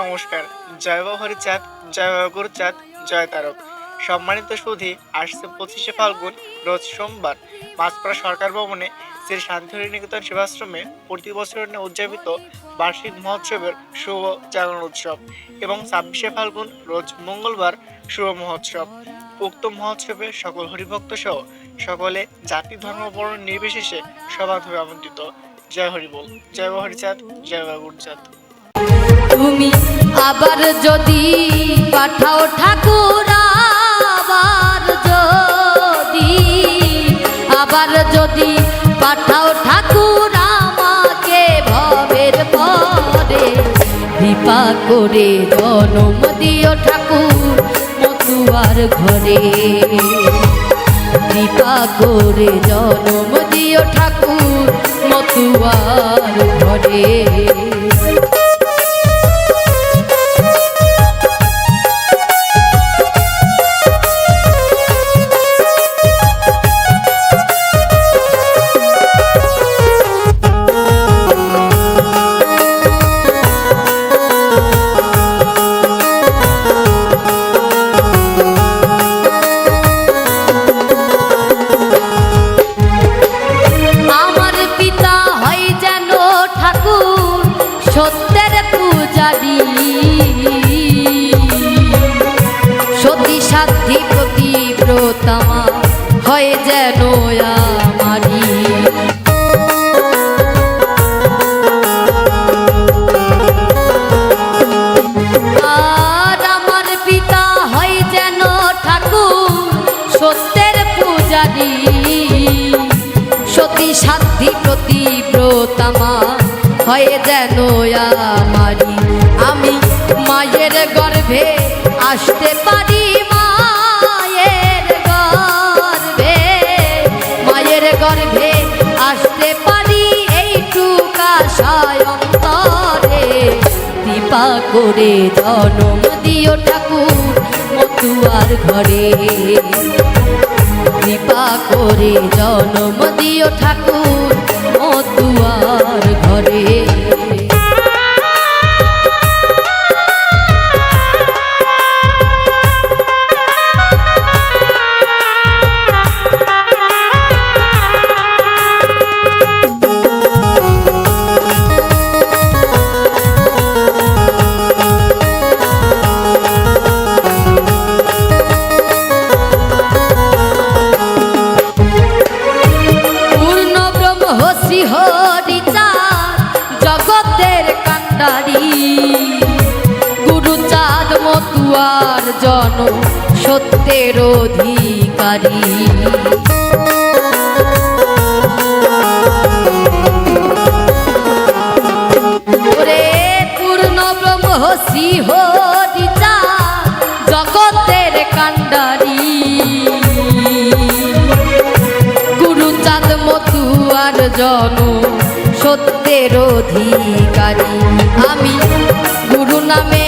নমস্কার। জয় বাবা হরিচাঁদ জয় বাবা গুরুচাঁদ জয় তারক। সম্মানিত সুধী, আসছে পঁচিশে ফাল্গুন, রোজ সোমবার। মাছপাড়া সরকার ভবনে শ্রী শান্তিহরি নিকেতন সেবাশ্রমে প্রতি বছরের ন্যায় উদযাপিত বার্ষিক মহোৎসবের শুভ জাগরণ উৎসব এবং ছাব্বিশে ফাল্গুন, রোজ মঙ্গলবার, শুভ মহোৎসব। উক্ত মহোৎসবে সকল হরিভক্ত সহ সকলে জাতি, ধর্ম, বর্ণ নির্বিশেষে সবাধবে আমন্ত্রিত। জয় হরি বল, জয় হরিচাঁদ জয় বাবা গুরুচাঁদ তুমি আবার যদি পাঠাও ঠাকুর, আবার যদি আবার যদি পাঠাও ঠাকুর আমাকে ভবের পরে, কৃপা করে জনম দিও ঠাকুর মতুয়ার ঘরে। কৃপা করে জনম দিও ঠাকুর মতুয়ার ঘরে। সতী সাধ্যি প্রতিব্রতামা হয় যেন আমারি পিতা যেন ঠাকুর, সত্যের সতী প্রতিব্রতামা হয়ে যেন আমি মায়ের গর্ভে আসতে পারি এইটুকা সায়ন্তরে কৃপা করে জনম দিও ঠাকুর মতুয়ার ঘরে। কৃপা করে জনম দিও ঠাকুর মতুয়ার কান্ডারি গুরুচাঁদ মতুয়ার জন সত্যের অধিকারী। পূর্ণ ব্রহ্ম শ্রী জগতের জন সত্যের অধিকারী। আমি গুরু নামে